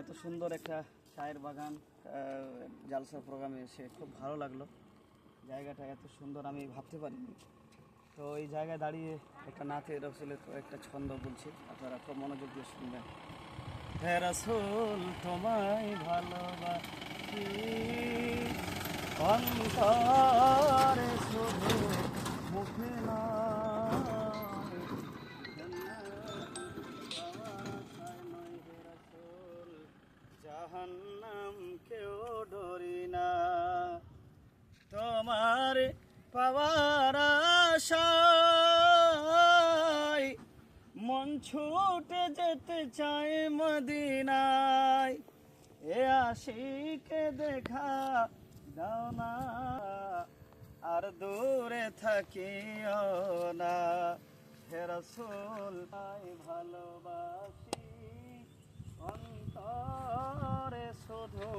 এত সুন্দর একটা চায়ের বাগান জালসা প্রোগ্রামে এসে খুব ভালো লাগল। জায়গাটা এত সুন্দর, আমি ভাবতে পারিনি। তো এই জায়গায় দাঁড়িয়ে একটা নাথে রসুলের একটা ছন্দ বলছি, আপনারা খুব মনোযোগ দিয়ে শুনবেন। তোমায় ভালোবাসি। অন্তরে শুধু মুখে নয় জাহান্নাম কেউ ডরি না। তোমার পাওয়ার আশায় মন ছুটে যেতে চায় মদিনায়। এ আশিকে দেখা দাও না, আর দূরে থাকিও না। হে রসুল ভালোবাসি অন্তরে। শুধু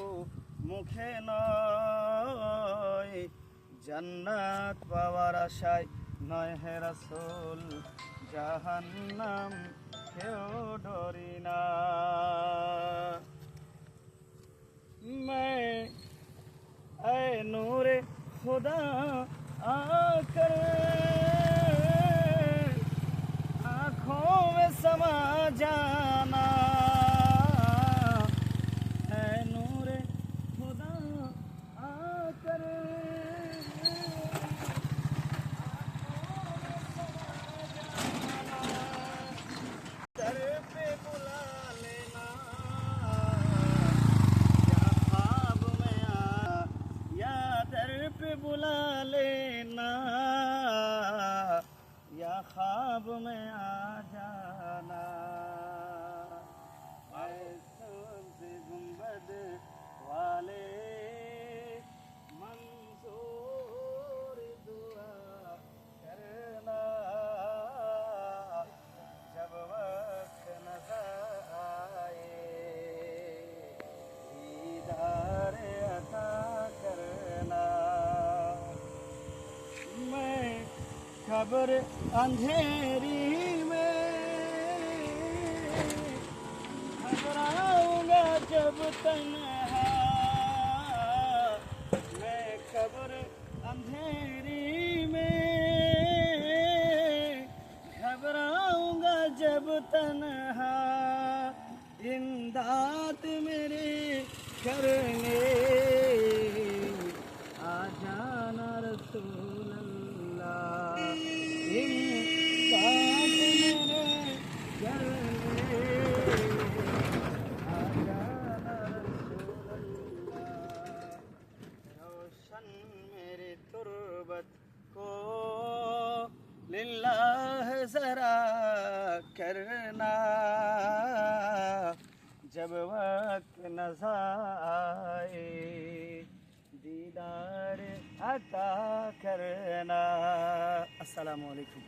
মুখে নয় জান্নাত পাওয়ার আশায় নয় হে রসুল জাহান্নাম কেউ ডরি না मैं ऐ नूर खुदा आकर बुला लेना। या ख्वाब में आ जाना। ऐसे खबर अंधेरी में। घबराऊँगा जब तन्हा। मैं खबर अंधेरी में। घबराऊँगा जब तन्हा। इमदाद मेरे करने लिल्लाह जरा करना जब वक्त नजर आए दीदार अता करना अस्सलाम वालेकुम